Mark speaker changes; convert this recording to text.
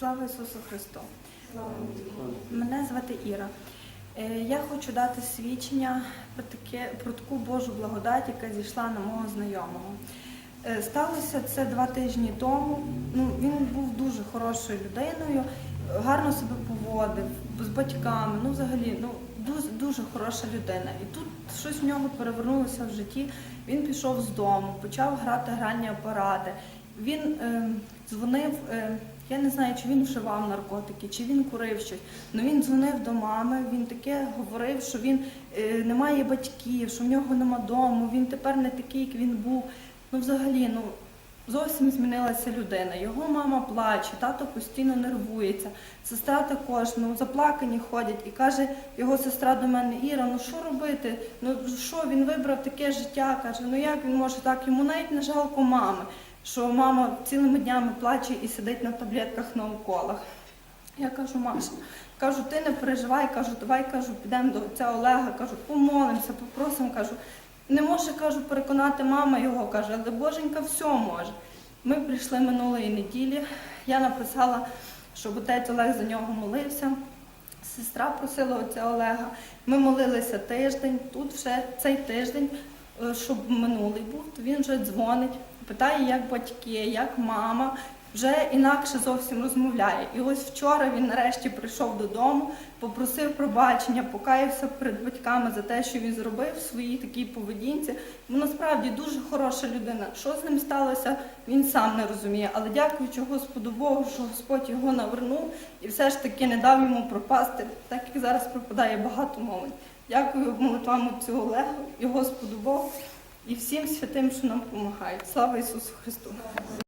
Speaker 1: Слава Ісусу Христу! Мене звати Іра. Е, Я хочу дати свідчення про, таке, про таку Божу благодать, яка зійшла на мого знайомого. Е, Сталося це два тижні тому. Ну, він був дуже хорошою людиною, гарно себе поводив з батьками. Ну, взагалі, ну дуже, дуже хороша людина. І тут щось в нього перевернулося в житті. Він пішов з дому, почав грати гральні апарати. Він е, дзвонив. Е, я не знаю, чи він вживав наркотики, чи він курив щось. Ну він дзвонив до мами, він таке говорив, що він е, не має батьків, що в нього нема дому, він тепер не такий, як він був. Ну, взагалі, ну зовсім змінилася людина. Його мама плаче, тато постійно нервується. Сестра також, ну заплакані ходять і каже його сестра до мене, Іра, ну що робити? Ну що він вибрав таке життя? каже, ну як він може так? Йому навіть не жалко мами, що мама цілими днями плаче і сидить на таблетках на уколах. Я кажу, Маша, кажу, ти не переживай, кажу, давай кажу, підемо до отця Олега, кажу, помолимося, попросимо, кажу. Не може, кажу, переконати мама його, каже, але Боженька все може. Ми прийшли минулої неділі. Я написала, щоб отець Олег за нього молився. Сестра просила отця Олега. Ми молилися тиждень. Тут вже цей тиждень, е, щоб минулий був, то він вже дзвонить, питає, як батьки, як мама. Вже інакше зовсім розмовляє. І ось вчора він нарешті прийшов додому, попросив пробачення, покаявся перед батьками за те, що він зробив в своїй такій поведінці. Бо насправді дуже хороша людина. Що з ним сталося, він сам не розуміє. Але дякуючи Господу Богу, що Господь його навернув і все ж таки не дав йому пропасти, так як зараз пропадає багато молодь. Дякую молитвам цього Олегу і Господу Богу і всім святим, що нам допомагають. Слава Ісусу Христу!